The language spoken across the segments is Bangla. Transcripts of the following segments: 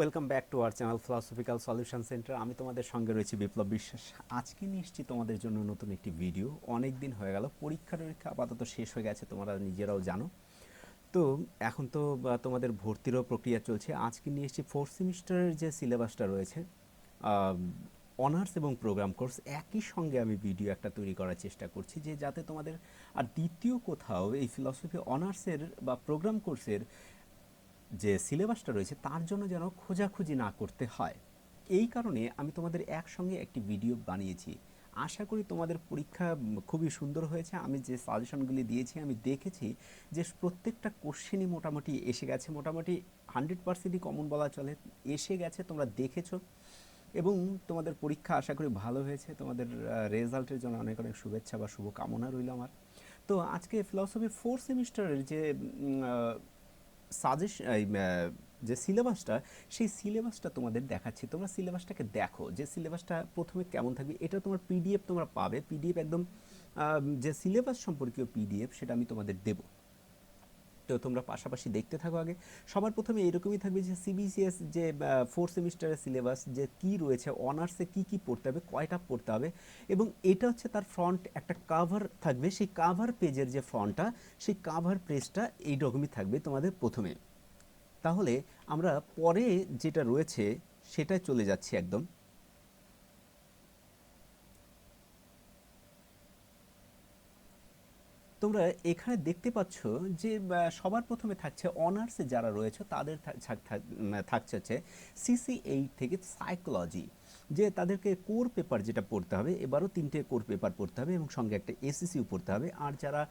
Welcome back to our channel philosophical solution centre আমি তোমাদের সঙ্গে রয়েছি বিপ্লব বিশ্বাস। আজকে এসেছি তোমাদের জন্য নতুন একটি ভিডিও অনেক দিন হয়ে গেল, পরীক্ষা টরীক্ষা আপাতত শেষ হয়ে গেছে, তোমরা নিজেরাও জানো। তো এখন তো তোমাদের ভর্তিরও প্রক্রিয়া চলছে। আজকে নিয়ে এসেছি ফোর্থ সেমিস্টারের যে সিলেবাসটা রয়েছে অনার্স এবং প্রোগ্রাম কোর্স একই সঙ্গে আমি ভিডিও একটা তৈরি করার চেষ্টা করছি যে যাতে তোমাদের আর দ্বিতীয় কোথাও এই ফিলসফি অনার্সের বা প্রোগ্রাম কোর্সের যে সিলেবাসটা রয়েছে তার জন্য যেন খোঁজাখুঁজি না করতে হয়। এই কারণে আমি তোমাদের একসঙ্গে একটি ভিডিও বানিয়েছি। আশা করি তোমাদের পরীক্ষা খুবই সুন্দর হয়েছে। আমি যে সাজেশনগুলি দিয়েছি, আমি দেখেছি যে প্রত্যেকটা কোশ্চেনই মোটামুটি এসে গেছে। মোটামুটি হান্ড্রেড পার্সেন্টই কমন বলা চলে। এসে গেছে, তোমরা দেখেছ। এবং তোমাদের পরীক্ষা আশা করি ভালো হয়েছে। তোমাদের রেজাল্টের জন্য অনেক অনেক শুভেচ্ছা বা শুভকামনা রইল আমার। তো আজকে ফিলসফি ফোর সেমিস্টারের যে সাজেশ যে সিলেবাসটা সেই সিলেবাসটা তোমাদের দেখাচ্ছি। তোমরা সিলেবাসটাকে দেখো যে সিলেবাসটা প্রথমে কেমন থাকবে। এটা তোমার পিডিএফ তোমরা পাবে। পিডিএফ একদম যে সিলেবাস সম্পর্কীয় পিডিএফ সেটা আমি তোমাদের দেবো। তো তোমরা পাশাপাশি দেখতে থাকো আগে। সবার প্রথমে এরকমই থাকবে যে সিবিসিএস যে ফোর সেমিস্টারের সিলেবাস যে কি রয়েছে অনার্সে কি কি পড়তে হবে, কয়টা পড়তে হবে এবং এটা হচ্ছে তার ফ্রন্ট একটা কাভার থাকবে। সেই কাভার পেজের যে ফ্রন্টটা সেই কাভার পেজটা এই রকমই থাকবে তোমাদের প্রথমে। তাহলে আমরা পরে যেটা রয়েছে সেটাই চলে যাচ্ছি একদম। তোমরা এখানে দেখতে পাচ্ছ যে সবার প্রথমে থাকছে অনার্সে যারা রয়েছে তাদের থাক- থাক- থাক- থাকছে হচ্ছে সিসি এইট থেকে সাইকোলজি যে তাদেরকে কোর পেপার যেটা পড়তে হবে, এবারও তিনটে কোর পেপার পড়তে হবে এবং সঙ্গে একটা এসিসিও পড়তে হবে। আর যারা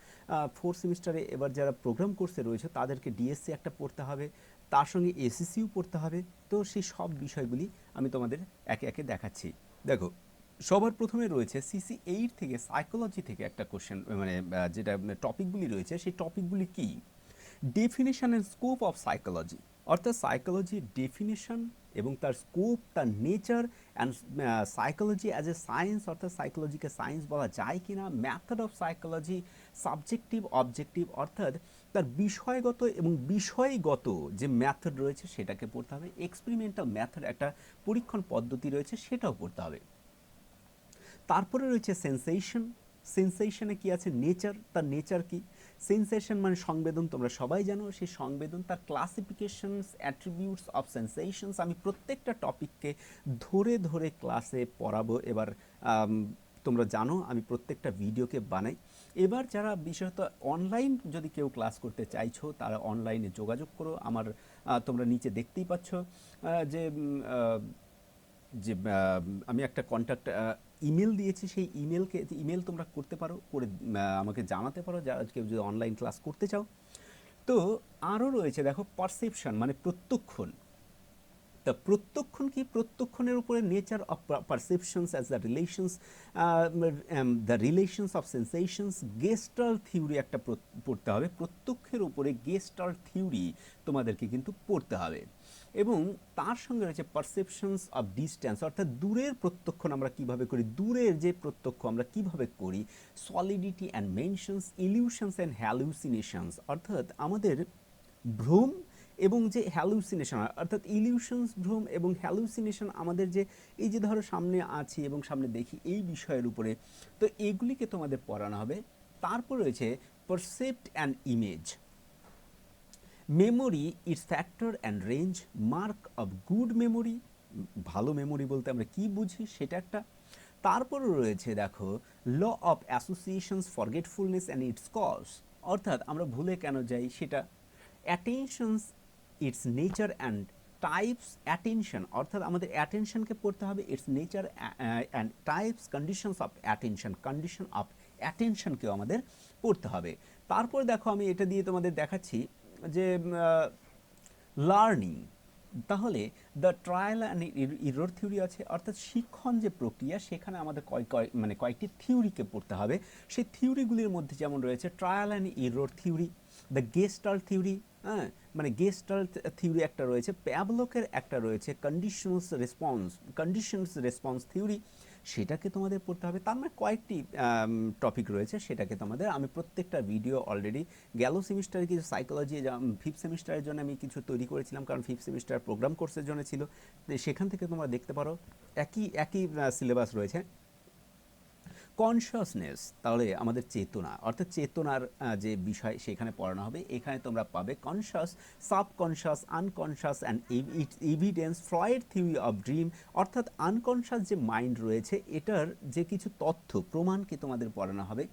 ফোর সেমিস্টারে এবার যারা প্রোগ্রাম কোর্সে রয়েছে তাদেরকে ডিএসসি একটা পড়তে হবে, তার সঙ্গে এসিসিও পড়তে হবে। তো সেই সব বিষয়গুলি আমি তোমাদের একে একে দেখাচ্ছি। দেখো সবার প্রথমে রয়েছে সিসি এইট থেকে সাইকোলজি থেকে একটা কোশ্চেন মানে যেটা টপিকগুলি রয়েছে, সেই টপিকগুলি কি? Definition and scope of psychology অর্থাৎ সাইকোলজির ডেফিনেশন এবং তার স্কোপ তার nature and psychology as a science অর্থাৎ সাইকোলজিকে সায়েন্স বলা যায় কি না method of psychology subjective objective অর্থাৎ তার বিষয়গত এবং বিষয়গত যে ম্যাথড রয়েছে সেটাকে পড়তে হবে এক্সপেরিমেন্টাল ম্যাথড একটা পরীক্ষণ পদ্ধতি রয়েছে, সেটাও পড়তে হবে। তারপরে রয়েছে সেন্সেশন সেন্সেশনে কি আছে? নেচার তার নেচার কি? সেন্সেশন মানে সংবেদন, তোমরা সবাই জানো। সেই সংবেদন, তার ক্লাসিফিকেশনস অ্যাট্রিবিউটস অফ সেন্সেশনস আমি প্রত্যেকটা টপিককে ধরে ধরে ক্লাসে পড়াবো। এবার তোমরা জানো, আমি প্রত্যেকটা ভিডিওকে বানাই। এবার যারা বিশেষত অনলাইন যদি কেউ ক্লাস করতে চাইছো, তারা অনলাইনে যোগাযোগ করো। আমার তোমরা নিচে দেখতেই পাচ্ছ যে যে আমি একটা কন্ট্যাক্ট ইমেল দিয়েছি, সেই ইমেলকে ইমেল তোমরা করতে পারো, করে আমাকে জানাতে পারো, যারা কেউ যদি অনলাইন ক্লাস করতে চাও। তো আরও রয়েছে, দেখো পারসেপশন মানে প্রত্যক্ষণ। তা প্রত্যক্ষণ কি? প্রত্যক্ষণের উপরে nature of perceptions as the relations the relations of sensations gestalt theory একটা পড়তে হবে। প্রত্যক্ষের উপরে গেস্টাল থিওরি তোমাদেরকে কিন্তু পড়তে হবে। এবং তার সঙ্গে রয়েছে পারসেপশনস অফ ডিস্ট্যান্স অর্থাৎ দূরের প্রত্যক্ষণ আমরা কীভাবে করি? দূরের যে প্রত্যক্ষ আমরা কীভাবে করি? Solidity and mentions illusions and hallucinations অর্থাৎ আমাদের ভ্রম এবং যে হ্যালুসিনেশন অর্থাৎ ইলিউশনস ভ্রম এবং হ্যালুসিনেশন আমাদের যে এই যে ধরো সামনে আছি এবং সামনে দেখি এই বিষয়ের উপরে, তো এগুলিকে তোমাদের পড়ানো হবে। তারপর রয়েছে percept and image memory its factor and range mark of good memory ভালো মেমোরি বলতে আমরা কি বুঝি সেটা একটা। তারপরে রয়েছে দেখো law of associations forgetfulness and its cause অর্থাৎ আমরা ভুলে কেন যাই সেটা। Attentions its nature and types attention অর্থাৎ আমাদের অ্যাটেনশনকে পড়তে হবে its nature and types conditions of attention condition of অ্যাটেনশনকেও আমাদের পড়তে হবে। তারপর দেখো আমি এটা দিয়ে তোমাদের দেখাচ্ছি। যে লার্নিং তাহলে the trial and error theory আছে, অর্থাৎ শিক্ষণ যে প্রক্রিয়া, সেখানে আমাদের কয় কয় মানে কয়েকটি থিওরিকে পড়তে হবে। সেই থিওরিগুলির মধ্যে যেমন রয়েছে trial and error theory the gestalt theory হ্যাঁ? মানে গেস্টাল থিওরি একটা রয়েছে প্যাবলকের একটা রয়েছে conditions response conditions response theory সেটাকে তোমাদের পড়তে হবে। তার মানে কয়েকটি টপিক রয়েছে সেটাকে তোমাদের। আমি প্রত্যেকটা ভিডিও অলরেডি গেল সেমিস্টারে কিছু সাইকোলজি ফিফথ সেমিস্টারের জন্য আমি কিছু তৈরি করেছিলাম, কারণ ফিফথ সেমিস্টার প্রোগ্রাম কোর্সের জন্য ছিল। সেখান থেকে তোমরা দেখতে পারো, একই একই সিলেবাস রয়েছে। কনশাসনেস তাহলে আমাদের চেতনা, অর্থাৎ চেতনার যে বিষয় সেখানে পড়ানো হবে, এখানে তোমরা পাবে conscious subconscious unconscious and evidence Freud theory of dream অর্থাৎ আনকনশাস যে মাইন্ড রয়েছে, এটার যে কিছু তথ্য, প্রমাণকে তোমাদের পড়ানো হবে।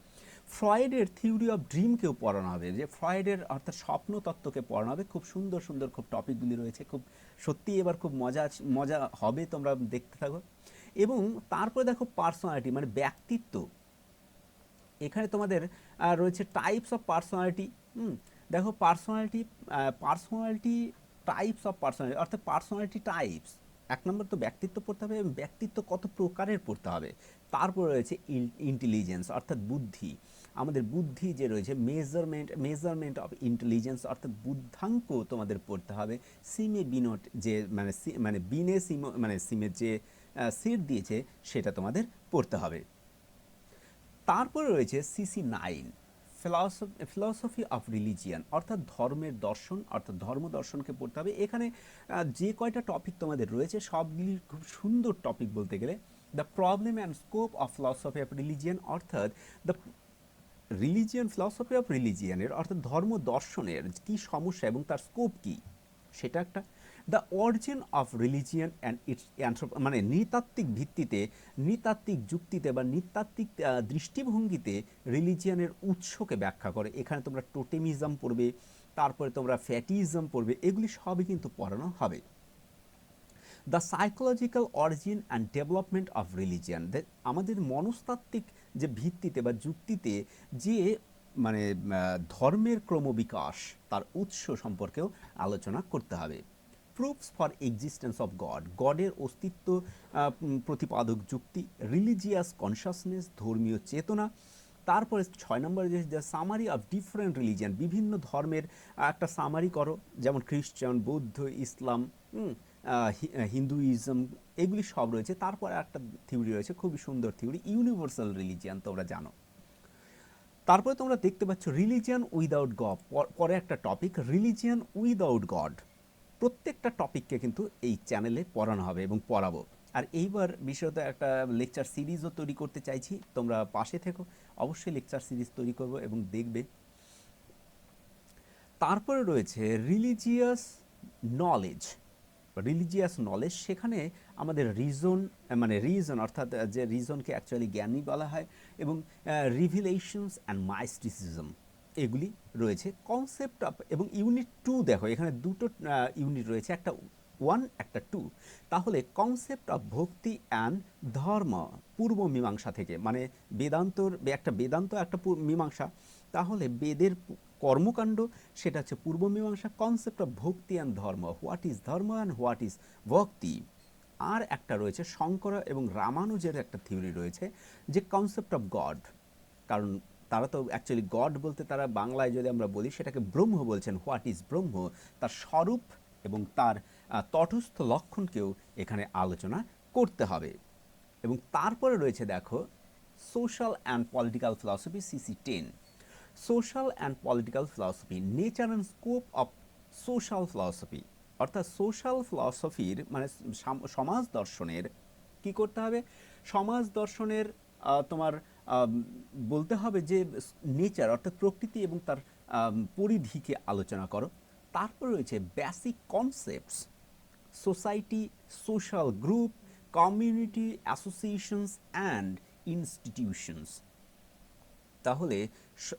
ফ্রয়েডের থিওরি অফ ড্রিমকেও পড়ানো হবে, যে ফ্রয়েডের অর্থাৎ স্বপ্ন তত্ত্বকে পড়ানো হবে। খুব সুন্দর সুন্দর, খুব টপিকগুলি রয়েছে, খুব সত্যি এবার খুব মজা মজা হবে তোমরা দেখতে থাকো। এবং তারপরে দেখো পার্সোনালিটি মানে ব্যক্তিত্ব। এখানে তোমাদের রয়েছে টাইপস অফ পার্সোনালিটি দেখো personality personality types of personality অর্থাৎ পার্সোনালিটি টাইপস এক নম্বর তো ব্যক্তিত্ব পড়তে হবে এবং ব্যক্তিত্ব কত প্রকারের পড়তে হবে। তারপর রয়েছে ইন্টেলিজেন্স অর্থাৎ বুদ্ধি। আমাদের বুদ্ধি যে রয়েছে মেজারমেন্ট মেজারমেন্ট অফ ইন্টেলিজেন্স অর্থাৎ বুদ্ধাঙ্ক তোমাদের পড়তে হবে। সিমে বিনোট যে মানে মানে বিনে সিম মানে সিমের যে সিট দিয়েছে, সেটা তোমাদের পড়তে হবে। তারপরে রয়েছে CC nine philosophy of religion অর্থাৎ ধর্মের দর্শন, অর্থাৎ ধর্ম দর্শনকে পড়তে হবে। এখানে যে কয়টা টপিক তোমাদের রয়েছে, সবগুলি খুব সুন্দর টপিক বলতে গেলে the problem and scope of philosophy of religion অর্থাৎ দ্য রিলিজিয়ান ফিলসফি অফ রিলিজিয়ানের অর্থাৎ ধর্ম দর্শনের কী সমস্যা এবং তার স্কোপ কী, সেটা একটা the origin of religion and its মানে নৃতাত্ত্বিক ভিত্তিতে, নৃতাত্ত্বিক যুক্তিতে বা নৃতাত্ত্বিক দৃষ্টিভঙ্গিতে রিলিজিয়ানের উৎসকে ব্যাখ্যা করে। এখানে তোমরা টোটেমিজম পড়বে, তারপরে তোমরা ফ্যাটিজম পড়বে, এগুলি সবই কিন্তু পড়ানো হবে। The psychological origin and development of religion আমাদের মনস্তাত্ত্বিক যে ভিত্তিতে বা যুক্তিতে যে মানে ধর্মের ক্রমবিকাশ, তার উৎস সম্পর্কেও আলোচনা করতে হবে। Proofs for existence of God গডের অস্তিত্ব প্রতিপাদক যুক্তি রিলিজিয়াস কনসাসনেস ধর্মীয় চেতনা। তারপরে ছয় নম্বরে যে সামারি অফ ডিফারেন্ট রিলিজিয়ান বিভিন্ন ধর্মের একটা সামারি করো। যেমন খ্রিস্টান, বৌদ্ধ, ইসলাম হিন্দুইজম, এগুলি সব রয়েছে। তারপরে একটা থিওরি রয়েছে, খুবই সুন্দর থিওরি ইউনিভার্সাল রিলিজিয়ান তোমরা জানো। তারপরে তোমরা দেখতে পাচ্ছ রিলিজিয়ান উইদাউট গড পরে একটা টপিক রিলিজিয়ান উইদাউট গড প্রত্যেকটা টপিককে কিন্তু এই চ্যানেলে পড়ানো হবে এবং পড়াবো। আর এইবার বিশেষত একটা লেকচার সিরিজও তৈরি করতে চাইছি। তোমরা পাশে থেকো। অবশ্যই লেকচার সিরিজ তৈরি করব এবং দেখবে। তারপরে রয়েছে রিলিজিয়াস নলেজ রিলিজিয়াস নলেজ সেখানে আমাদের রিজন মানে রিজন অর্থাৎ যে রিজনকে অ্যাকচুয়ালি জ্ঞানী বলা হয় এবং রিভিলেশনস অ্যান্ড মাইস্টিসিজম এগুলি রয়েছে। কনসেপ্ট অফ এবং ইউনিট টু দেখো, এখানে দুটো ইউনিট রয়েছে, একটা ওয়ান একটা টু তাহলে কনসেপ্ট অফ ভক্তি অ্যান্ড ধর্ম, পূর্ব মীমাংসা থেকে মানে বেদান্তর, একটা বেদান্ত, একটা মীমাংসা। তাহলে বেদের কর্মকাণ্ড, সেটা হচ্ছে Purva Mimamsa concept of bhakti and dharma what is dharma and what is bhakti. আর একটা রয়েছে শঙ্কর এবং রামানুজের একটা থিওরি রয়েছে, যে কনসেপ্ট অফ গড কারণ তারা তো অ্যাকচুয়ালি গড বলতে তারা বাংলায় যদি আমরা বলি, সেটাকে ব্রহ্ম বলছেন। হোয়াট ইজ ব্রহ্ম? তার স্বরূপ এবং তার তটস্থ লক্ষণকেও এখানে আলোচনা করতে হবে। এবং তারপরে রয়েছে দেখো social and political philosophy CC ten social and political philosophy nature and scope of social philosophy অর্থাৎ সোশ্যাল ফিলসফির মানে সমাজ দর্শনের কি করতে হবে? সমাজ দর্শনের তোমার বলতে হবে যে নেচার অর্থাৎ প্রকৃতি এবং তার পরিধিকে আলোচনা করো। তারপর রয়েছে basic concepts society social group community associations and institutions তাহলে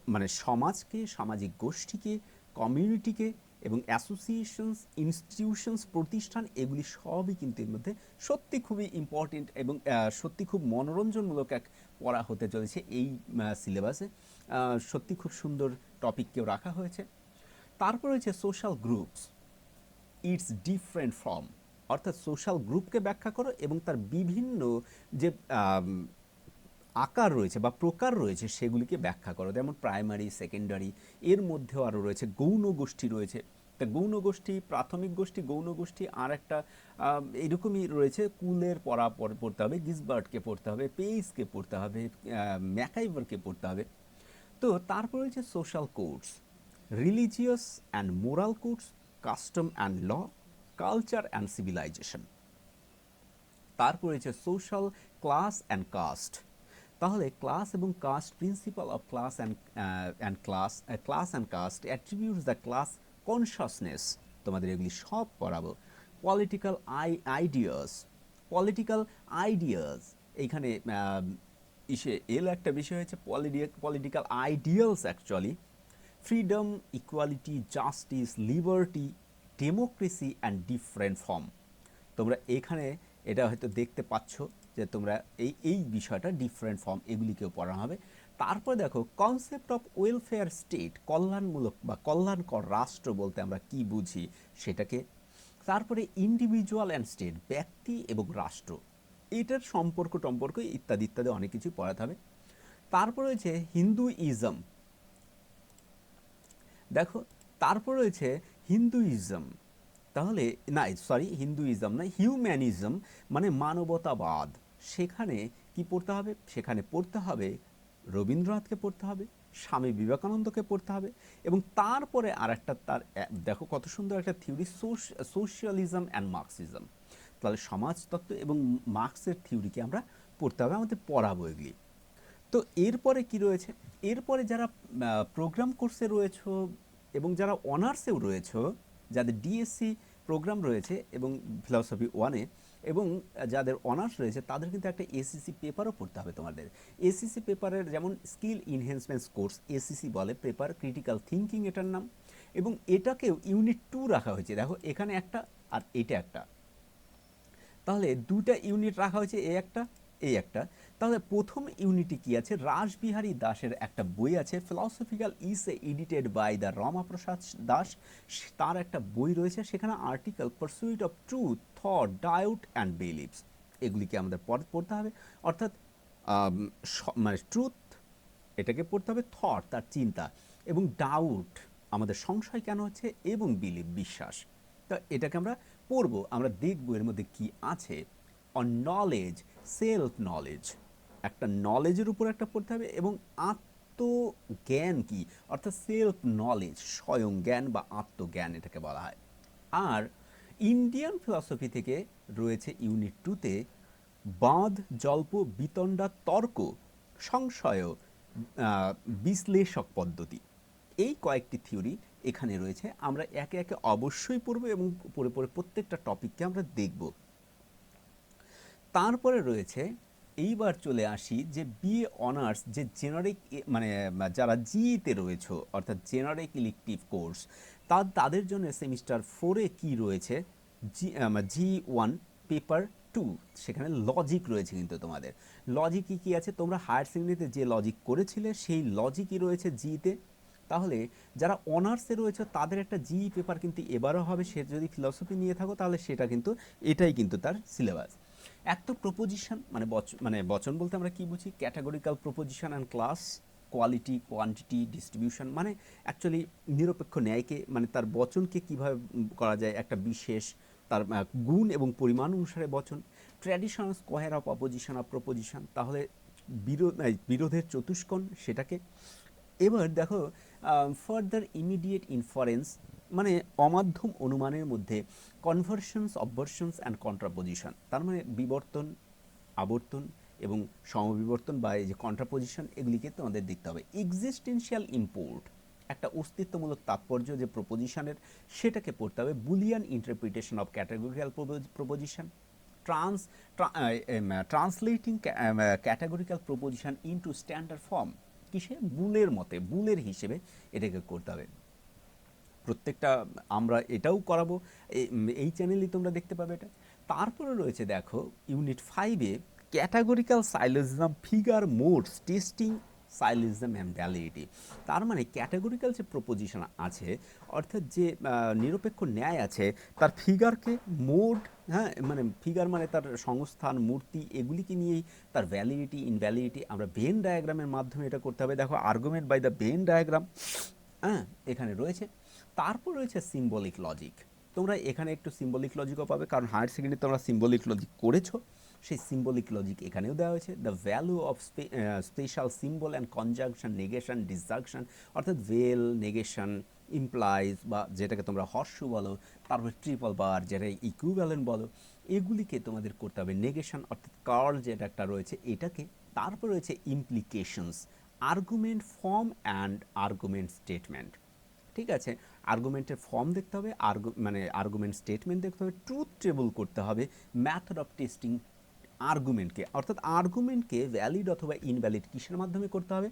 মানে সমাজকে, সামাজিক গোষ্ঠীকে কমিউনিটিকে এবং অ্যাসোসিয়েশনস ইনস্টিটিউশনস প্রতিষ্ঠান এগুলি সবই কিন্তু এর মধ্যে সত্যি খুবই ইম্পর্টেন্ট এবং সত্যি খুব মনোরঞ্জনমূলক এক পড়া হতে চলেছে এই সিলেবাসে সত্যি খুব সুন্দর টপিককেও রাখা হয়েছে। তারপর রয়েছে social groups its different form অর্থাৎ সোশ্যাল গ্রুপকে ব্যাখ্যা করো এবং তার বিভিন্ন যে আকার রয়েছে বা প্রকার রয়েছে সেগুলিকে ব্যাখ্যা করো। যেমন প্রাইমারি সেকেন্ডারি এর মধ্যেও আরও রয়েছে গৌণ গোষ্ঠী রয়েছে। তা গৌণ গোষ্ঠী, প্রাথমিক গোষ্ঠী, গৌণ গোষ্ঠী আর একটা এরকমই রয়েছে কুলের পড়া পড়- পড়তে হবে, গিসবার্টকে পড়তে হবে, পেইসকে পড়তে হবে ম্যাকাইভারকে পড়তে হবে। তো তারপর রয়েছে social codes religious and moral codes custom and law culture and civilisation তারপর রয়েছে সোশ্যাল ক্লাস অ্যান্ড কাস্ট তাহলে ক্লাস এবং caste principal of class and and class class and caste attributes the class consciousness তোমাদের এগুলি সব পড়াবো। Political I ideas political ideas এইখানে ইসে, এল একটা বিষয় হচ্ছে political ideals actually freedom equality justice liberty democracy and different form তোমরা এখানে এটা হয়তো দেখতে পাচ্ছ যে তোমরা এই এই বিষয়টা ডিফারেন্ট ফর্ম এগুলিকেও পড়ানো হবে। তারপর দেখো কনসেপ্ট অফ ওয়েলফেয়ার স্টেট কল্যাণমূলক বা কল্যাণকর রাষ্ট্র বলতে আমরা কি বুঝি সেটাকে। তারপরে ইন্ডিভিজুয়াল অ্যান্ড স্টেট ব্যক্তি এবং রাষ্ট্র, এটার সম্পর্ক টম্পর্ক ইত্যাদি ইত্যাদি অনেক কিছু পড়াতে হবে। তারপর রয়েছে হিন্দুইজম, দেখো, তারপর রয়েছে হিন্দুইজম তাহলে, না সরি হিন্দুইজম না হিউম্যানিজম মানে মানবতাবাদ। সেখানে কি পড়তে হবে? সেখানে পড়তে হবে রবীন্দ্রনাথকে পড়তে হবে, স্বামী বিবেকানন্দকে পড়তে হবে এবং তারপরে আর একটা তার দেখো কত সুন্দর একটা থিওরি সোশ্যালিজম অ্যান্ড মার্ক্সিজম। তাহলে সমাজতত্ত্ব এবং মার্কসের থিওরিকে আমরা পড়তে হবে, আমাদের পড়াবো এগুলি। তো এরপরে কি রয়েছে? এরপরে যারা প্রোগ্রাম কোর্সে রয়েছে এবং যারা অনার্সেও রয়েছে, যাদের ডিএসসি প্রোগ্রাম রয়েছে এবং ফিলসফি ওয়ানে এবং যাদের অনার্স রয়েছে তাদের কিন্তু একটা এসিসি পেপারও পড়তে হবে তোমাদের। এসিসি পেপারের যেমন স্কিল ইনহেন্সমেন্ট কোর্স এসিসি বলে পেপার, ক্রিটিক্যাল থিঙ্কিং এটার নাম এবং এটাকেও ইউনিট টু রাখা হয়েছে। দেখো, এখানে একটা আর এটা একটা। তাহলে দুটা ইউনিট রাখা হয়েছে, এ একটা এই একটা। তাহলে প্রথম ইউনিটে কি আছে? রাসবিহারী দাসের একটা বই আছে philosophical is edited by the Ramaprasad Das. তার একটা বই রয়েছে, সেখানে article pursuit of truth thought doubt and beliefs এগুলিকে আমাদের পড়- পড়তে হবে। অর্থাৎ মানে ট্রুথ এটাকে পড়তে হবে থট তার চিন্তা। এবং ডাউট আমাদের সংশয় কেন হচ্ছে? এবং বিলিভ বিশ্বাস। তা এটাকে আমরা পড়ব, আমরা দেখব এর মধ্যে কি আছে। অন নলেজ সেলফ নলেজ একটা নলেজের উপর একটা পড়তে হবে এবং আত্মজ্ঞান কি? অর্থাৎ সেলফ নলেজ স্বয়ং জ্ঞান বা আত্মজ্ঞান এটাকে বলা হয়। আর ইন্ডিয়ান ফিলসফি থেকে রয়েছে ইউনিট টুতে বাঁধ, জল্প, বিতণ্ডা, তর্ক, সংশয় বিশ্লেষক পদ্ধতি। এই কয়েকটি থিওরি এখানে রয়েছে। আমরা একে একে অবশ্যই পড়ব এবং পড়ে পড়ে প্রত্যেকটা টপিককে আমরা দেখব। তারপরে রয়েছে এইবার চলে আসি যে বিএ অনার্স যে জেনারিক মানে যারা জিইতে রয়েছে, অর্থাৎ জেনারিক ইলেকটিভ কোর্স, তা, তাদের জন্য সেমিস্টার ফোরে কি রয়েছে? G G one, paper two, সেখানে লজিক রয়েছে কিন্তু তোমাদের। লজিকই কি আছে? তোমরা হায়ার সেকেন্ডারিতে যে লজিক করেছিলে, সেই লজিকই রয়েছে জিতে তাহলে যারা অনার্সে রয়েছে, তাদের একটা জি পেপার কিন্তু এবারও হবে, সে যদি ফিলসফি নিয়ে থাকো, তাহলে সেটা কিন্তু, এটাই কিন্তু তার সিলেবাস। এক তো প্রপোজিশন মানে মানে বচন বলতে আমরা কি বুঝি? Categorical proposition and class quality quantity distribution মানে অ্যাকচুয়ালি নিরপেক্ষ ন্যায়কে মানে তার বচনকে কীভাবে করা যায়? একটা বিশেষ, তার গুণ এবং পরিমাণ অনুসারে বচন। Traditional square of opposition of proposition তাহলে বিরোধ বিরোধের চতুষ্কোণ সেটাকে। এবার দেখো ফার্দার ইমিডিয়েট ইনফারেন্স মানে অমাধ্যম অনুমানের মধ্যে কনভার্সনস অবভার্সনস অ্যান্ড কন্ট্রাপোজিশন তার মানে বিবর্তন, আবর্তন এবং সমবিবর্তন বা এই যে কন্ট্রাপোজিশন এগুলিকে তোমাদের দেখতে হবে। এক্সিস্টেন্সিয়াল ইম্পোর্ট একটা অস্তিত্বমূলক তাৎপর্য যে প্রপোজিশনের সেটাকে পড়তে হবে। Boolean interpretation of categorical proposition trans translating categorical proposition into standard form কিসে? বুলের মতে, বুলের হিসেবে এটাকে করতে হবে। প্রত্যেকটা, আমরা এটাও করাবো। এই চ্যানেলেই তোমরা দেখতে পাবে এটা। তারপরে রয়েছে দেখো ইউনিট ফাইভে categorical syllogism figure modes testing syllogism and validity তার মানে ক্যাটাগরিক্যাল যে প্রপোজিশন আছে, অর্থাৎ যে নিরপেক্ষ ন্যায় আছে, তার ফিগারকে মোড হ্যাঁ মানে ফিগার মানে তার সংস্থান, মূর্তি, এগুলিকে নিয়েই তার ভ্যালিডিটি ইনভ্যালিডিটি আমরা বেন ডায়াগ্রামের মাধ্যমে এটা করতে হবে। দেখো argument by the Venn diagram হ্যাঁ এখানে রয়েছে। তারপর রয়েছে সিম্বলিক লজিক তোমরা এখানে একটু সিম্বলিক লজিকও পাবে, কারণ হায়ার সেকেন্ডারি তোমরা সিম্বলিক লজিক করেছ। সেই সিম্বলিক লজিক এখানেও দেওয়া হয়েছে। The value of special symbol and conjunction negation disjunction অর্থাৎ ভেল নেগেশন ইমপ্লাইজ বা যেটাকে তোমরা হর্ষ বলো, তারপর ট্রিপল বার যেটা ইকুইভ্যালেন্ট বলো, এগুলিকে তোমাদের করতে হবে। নেগেশন অর্থাৎ কার্ল যেটা একটা রয়েছে, এটাকে তারপর রয়েছে implications argument form and argument statement ঠিক আছে? আর্গুমেন্টের ফর্ম দেখতে হবে আর্গু মানে আর্গুমেন্ট স্টেটমেন্ট দেখতে হবে ট্রুথ টেবল করতে হবে ম্যাথড অফ টেস্টিং আর্গুমেন্টকে অর্থাৎ আর্গুমেন্টকে ভ্যালিড অথবা ইনভ্যালিড কিসের মাধ্যমে করতে হবে?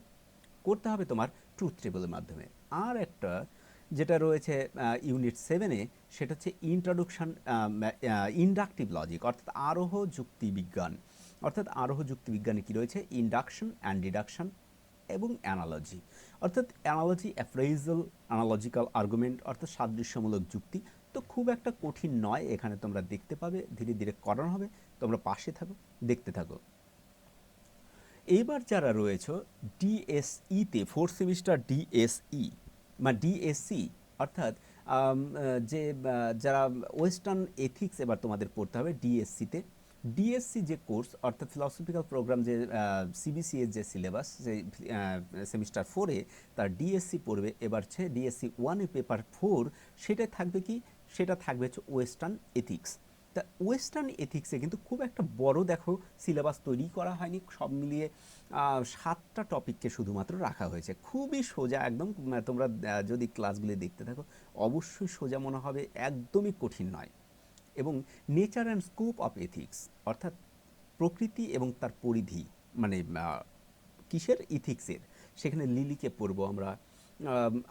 করতে হবে তোমার ট্রুথ টেবলের মাধ্যমে। আর একটা যেটা রয়েছে ইউনিট সেভেনে সেটা হচ্ছে ইন্ট্রোডাকশন ইন্ডাকটিভ লজিক অর্থাৎ আরোহ যুক্তি বিজ্ঞান। অর্থাৎ আরোহ যুক্তি বিজ্ঞানে কী রয়েছে? ইন্ডাকশন অ্যান্ড ডিডাকশন এবং অ্যানালজি অর্থাৎ অ্যানালজি অ্যাফ্রেজাল অ্যানালজিক্যাল আর্গুমেন্ট অর্থাৎ সাদৃশ্যমূলক যুক্তি। তো খুব একটা কঠিন নয়, এখানে তোমরা দেখতে পাবে, ধীরে ধীরে করানো হবে, তোমরা পাশে থাকো, দেখতে থাকো। এইবার যারা রয়েছে ডিএসইতে ফোর্থ সেমিস্টার ডিএসই বা ডিএসসি অর্থাৎ যে যারা ওয়েস্টার্ন এথিক্স এবার তোমাদের পড়তে হবে ডিএসসিতে ডিএসসি যে কোর্স, অর্থাৎ ফিলসফিক্যাল প্রোগ্রাম যে সিবিসি এর যে সিলেবাস যে সেমিস্টার ফোরে তার ডিএসসি পড়বে, এবার হচ্ছে ডিএসসি ওয়ানে পেপার ফোর সেটা থাকবে কি? সেটা থাকবে হচ্ছে ওয়েস্টার্ন এথিক্স তা ওয়েস্টার্ন এথিক্সে কিন্তু খুব একটা বড় দেখো সিলেবাস তৈরি করা হয়নি, সব মিলিয়ে সাতটা টপিককে শুধুমাত্র রাখা হয়েছে। খুবই সোজা একদম তোমরা যদি ক্লাসগুলি দেখতে থাকো, অবশ্যই সোজা মনে হবে, একদমই কঠিন নয়। এবং nature and scope of ethics অর্থাৎ প্রকৃতি এবং তার পরিধি মানে কিসের ইথিক্সের সেখানে লিলিকে পড়ব আমরা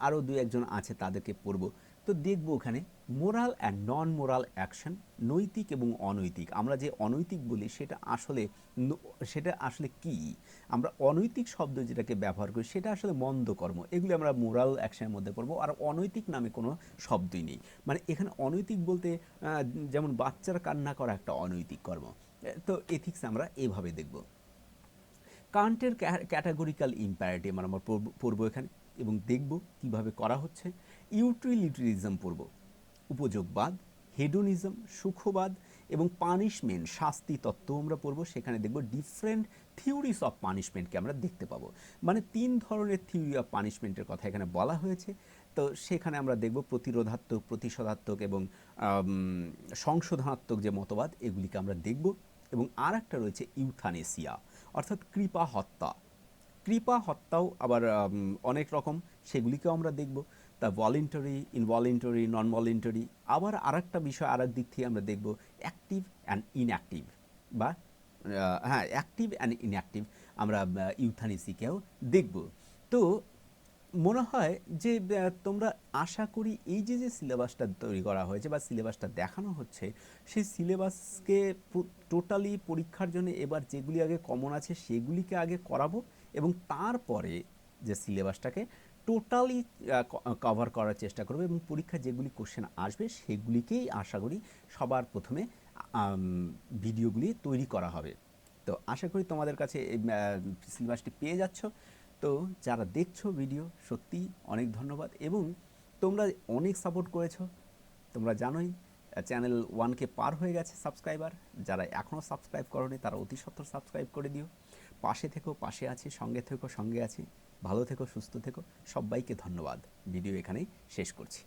আরও দু একজন আছে তাদেরকে পড়ব। তো দেখব ওখানে moral and non moral action, নৈতিক এবং অনৈতিক। আমরা যে অনৈতিক বলি, সেটা আসলে সেটা আসলে কি? আমরা অনৈতিক শব্দ যেটাকে ব্যবহার করি, সেটা আসলে মন্দ কর্ম। এগুলি আমরা মোরাল অ্যাকশনের মধ্যে পড়ব। আর অনৈতিক নামে কোনো শব্দই নেই। মানে এখানে অনৈতিক বলতে যেমন বাচ্চার কান্না করা একটা অনৈতিক কর্ম। তো এথিক্স আমরা এভাবে দেখব। কান্টের ক্যাটাগরিক্যাল ইম্পারেটিভ আমরা পড়ব এখানে এবং দেখব কীভাবে করা হচ্ছে। ইউটিলিটারিজম পড়ব। উপযোগবাদ, হেডোনিজম, সুখবাদ এবং পানিশমেন্ট, শাস্তি তত্ত্ব আমরা পড়ব। সেখানে দেখব ডিফারেন্ট থিওরিস অফ পানিশমেন্টকে আমরা দেখতে পাবো। মানে তিন ধরনের থিওরি অফ পানিশমেন্টের কথা এখানে বলা হয়েছে। তো সেখানে আমরা দেখব প্রতিরোধাত্মক, প্রতিশোধাত্মক এবং সংশোধনাত্মক যে মতবাদ, এগুলিকে আমরা দেখব। এবং আর একটা রয়েছে ইউথানেসিয়া, অর্থাৎ কৃপা হত্যা। কৃপা হত্যাও আবার অনেক রকম, সেগুলিকেও আমরা দেখব। তা ভলেন্টারি ইনভলেন্টারি নন ভলেন্টারি আবার আর একটা বিষয় আর দিক থেকে আমরা দেখব অ্যাক্টিভ অ্যান্ড ইনঅ্যাক্টিভ বা হ্যাঁ অ্যাক্টিভ অ্যান্ড ইনঅ্যাক্টিভ আমরা ইউথানিসিকেও দেখব। তো মনে হয় যে তোমরা আশা করি এই যে যে সিলেবাসটা তৈরি করা হয়েছে বা সিলেবাসটা দেখানো হচ্ছে, সেই সিলেবাসকে টোটালি পরীক্ষার জন্য এবার যেগুলি আগে কমন আছে, সেগুলিকে আগে করাবো এবং তারপরে যে সিলেবাসটাকে টোটালি কভার করার চেষ্টা করব এবং পরীক্ষা যেগুলি কোশ্চেন আসবে সেগুলিকেই আশা করি সবার প্রথমে ভিডিওগুলি তৈরি করা হবে। তো আশা করি তোমাদের কাছে সিলেবাসটি পেয়ে যাচ্ছ। তো যারা দেখছ ভিডিও সত্যি অনেক ধন্যবাদ এবং তোমরা অনেক সাপোর্ট করেছ। তোমরা জানোই চ্যানেল ওয়ানকে পার হয়ে গেছে সাবস্ক্রাইবার যারা এখনও সাবস্ক্রাইব করনি, তারা অতি সত্বর সাবস্ক্রাইব করে দিও। পাশে থেকো, পাশে আছি, সঙ্গে থেকো, সঙ্গে আছি। ভালো থেকো সুস্থ থেকো। সবাইকে ধন্যবাদ। ভিডিও এখানেই শেষ করছি।